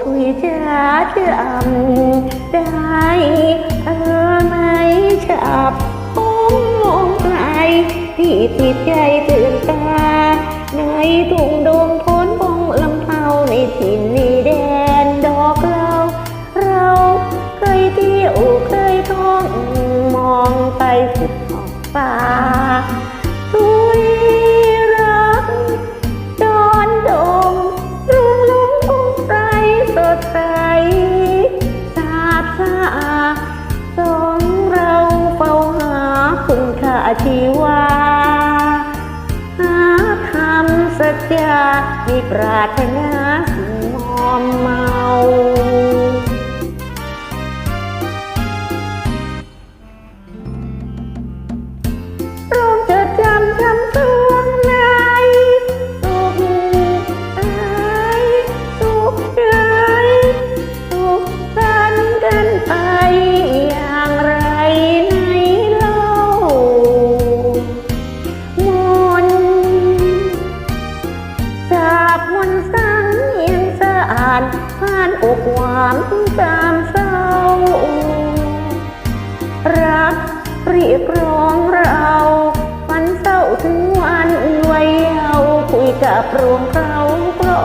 ทุยจ้าจะอำได้เออไหมฉับมองไกลที่ติดใจตื่นตา ในทุ่งดงพ้นพงลำเผาในถิ่นนีแดนดอกเราเราเคยเที่ยวเคยท่องมองไปสุดขอบฟ้า ดใสสะอาดสะอาดสองเราเฝ้าหาคุณค่าชีวาหาคำสัจจามีปรารถนาสิ่งมอมเมาานผ่านอกหวานตามเศร้า รักเรียกร้องเราฝันเศร้าถึงวันวัยเยาว์คุยกับรวงเขาเพรา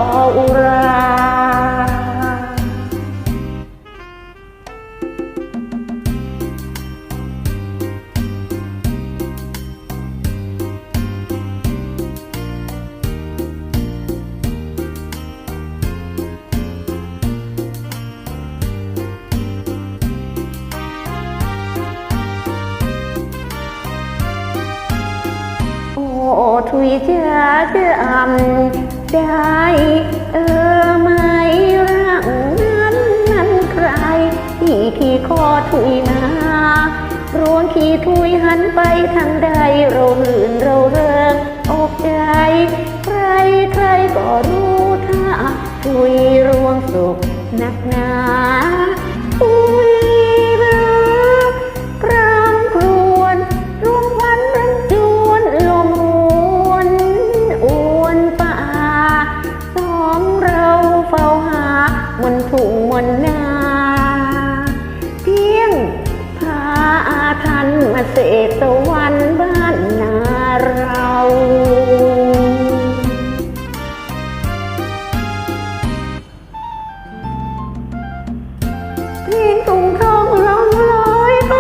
โอ้ทุยจ้าจะอำได้เออไม่รักนั้นนั้นใคร ที่ขี่คอทุยนารวงขี่ทุยหันไปทางใดเราลื่นเราเริงอกใจ ใครใครก็รู้ถ้าทุยรวงสุขหนักหนา ต์ทุ่งมนต์นาเพียงพาอาทันมาเสกสวรรค์บ้านนาเราเพลงตุงทองร้องลอยไป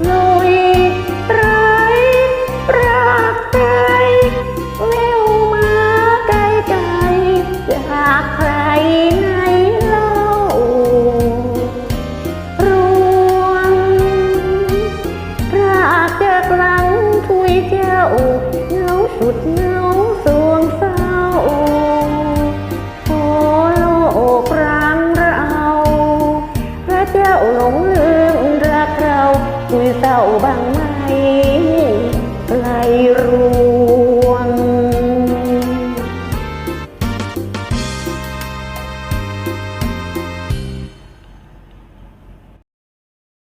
กลุยไรรักใจแววมาไกลไกลจากใคร เราคุยเศร้าบ้างไหม